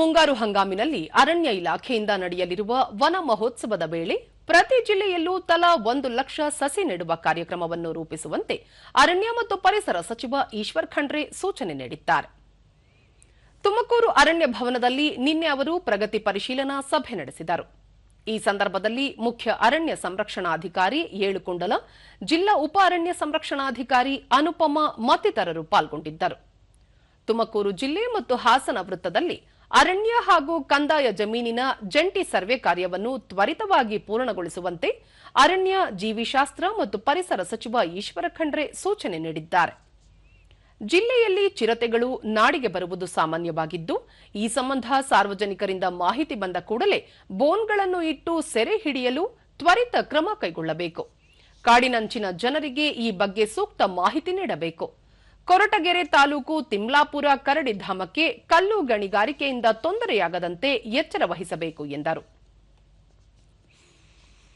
ಮುಂಗಾರು ಹಂಗಾಮಿನಲ್ಲಿ ಅರಣ್ಯ ಇಲಾಖೆಯಿಂದ ನಡೆಯಲಿರುವ ವನ ಮಹೋತ್ಸವದ ವೇಳೆ ಪ್ರತಿ ಜಿಲ್ಲೆಯಲ್ಲೂ ತಲಾ ಒಂದು ಲಕ್ಷ ಸಸಿ ನೆಡುವ ಕಾರ್ಯಕ್ರಮವನ್ನು ರೂಪಿಸುವಂತೆ ಅರಣ್ಯ ಮತ್ತು ಪರಿಸರ ಸಚಿವ ಈಶ್ವರ್ ಖಂಡ್ರೆ ಸೂಚನೆ ನೀಡಿದ್ದಾರೆ. ತುಮಕೂರು ಅರಣ್ಯ ಭವನದಲ್ಲಿ ನಿನ್ನೆ ಅವರು ಪ್ರಗತಿ ಪರಿಶೀಲನಾ ಸಭೆ ನಡೆಸಿದರು. ಈ ಸಂದರ್ಭದಲ್ಲಿ ಮುಖ್ಯ ಅರಣ್ಯ ಸಂರಕ್ಷಣಾಧಿಕಾರಿ ಏಳುಕುಂಡಲ, ಜಿಲ್ಲಾ ಉಪ ಅರಣ್ಯ ಸಂರಕ್ಷಣಾಧಿಕಾರಿ ಅನುಪಮ ಮತ್ತಿತರರು ಪಾಲ್ಗೊಂಡಿದ್ದರು. ತುಮಕೂರು ಜಿಲ್ಲೆ ಮತ್ತು ಹಾಸನ ವೃತ್ತದಲ್ಲಿ ಅರಣ್ಯ ಹಾಗೂ ಕಂದಾಯ ಜಮೀನಿನ ಜಂಟಿ ಸರ್ವೆ ಕಾರ್ಯವನ್ನು ತ್ವರಿತವಾಗಿ ಪೂರ್ಣಗೊಳಿಸುವಂತೆ ಅರಣ್ಯ ಜೀವಿಶಾಸ್ತ್ರ ಮತ್ತು ಪರಿಸರ ಸಚಿವ ಈಶ್ವರ ಖಂಡ್ರೆ ಸೂಚನೆ ನೀಡಿದ್ದಾರೆ. ಜಿಲ್ಲೆಯಲ್ಲಿ ಚಿರತೆಗಳು ನಾಡಿಗೆ ಬರುವುದು ಸಾಮಾನ್ಯವಾಗಿದ್ದು, ಈ ಸಂಬಂಧ ಸಾರ್ವಜನಿಕರಿಂದ ಮಾಹಿತಿ ಬಂದ ಕೂಡಲೇ ಬೋನ್ಗಳನ್ನು ಇಟ್ಟು ಸೆರೆ ಹಿಡಿಯಲು ತ್ವರಿತ ಕ್ರಮ ಕೈಗೊಳ್ಳಬೇಕು. ಕಾಡಿನಂಚಿನ ಜನರಿಗೆ ಈ ಬಗ್ಗೆ ಸೂಕ್ತ ಮಾಹಿತಿ ನೀಡಬೇಕು. ಕೊರಟಗೆರೆ ತಾಲೂಕು ತಿಮ್ಲಾಪುರ ಕರಡಿಧಾಮಕ್ಕೆ ಕಲ್ಲು ಗಣಿಗಾರಿಕೆಯಿಂದ ತೊಂದರೆಯಾಗದಂತೆ ಎಚ್ಚರ ವಹಿಸಬೇಕು ಎಂದರು.